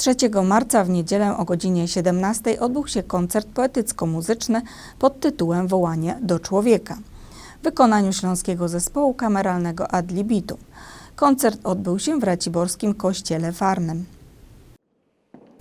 3 marca w niedzielę o godzinie 17 odbył się koncert poetycko-muzyczny pod tytułem Wołanie do człowieka w wykonaniu śląskiego zespołu kameralnego Ad Libitum. Koncert odbył się w Raciborskim Kościele Farnym.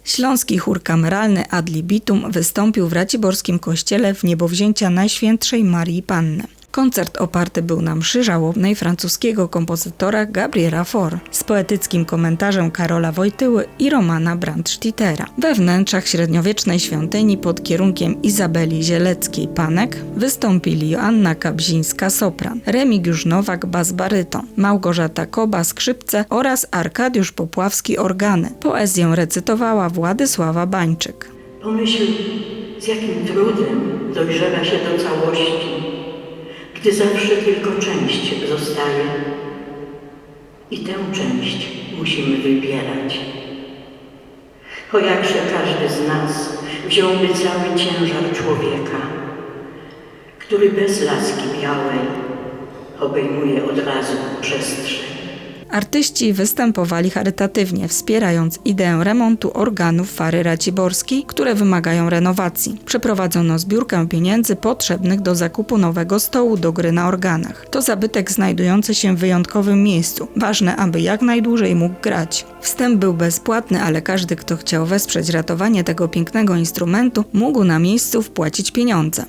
Śląski chór kameralny Ad Libitum wystąpił w Raciborskim Kościele w niebowzięcia Najświętszej Marii Panny. Koncert oparty był na mszy żałobnej francuskiego kompozytora Gabriela Faure z poetyckim komentarzem Karola Wojtyły i Romana Brandstitera. We wnętrzach średniowiecznej świątyni pod kierunkiem Izabeli Zieleckiej-Panek wystąpili Joanna Kabzińska-sopran, Remigiusz Nowak bas-baryton, Małgorzata Koba skrzypce oraz Arkadiusz Popławski organy. Poezję recytowała Władysława Bańczyk. Pomyśl, z jakim trudem dojrzewa się do całości, gdy zawsze tylko część zostaje. I tę część musimy wybierać. O jakże każdy z nas wziąłby cały ciężar człowieka, który bez laski białej obejmuje od razu przestrzeń. Artyści występowali charytatywnie, wspierając ideę remontu organów Fary Raciborskiej, które wymagają renowacji. Przeprowadzono zbiórkę pieniędzy potrzebnych do zakupu nowego stołu do gry na organach. To zabytek znajdujący się w wyjątkowym miejscu. Ważne, aby jak najdłużej mógł grać. Wstęp był bezpłatny, ale każdy, kto chciał wesprzeć ratowanie tego pięknego instrumentu, mógł na miejscu wpłacić pieniądze.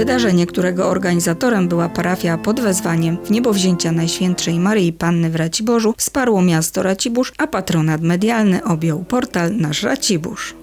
Wydarzenie, którego organizatorem była parafia pod wezwaniem w niebowzięcia Najświętszej Maryi Panny w Raciborzu, wsparło miasto Racibórz, a patronat medialny objął portal Nasz Racibórz.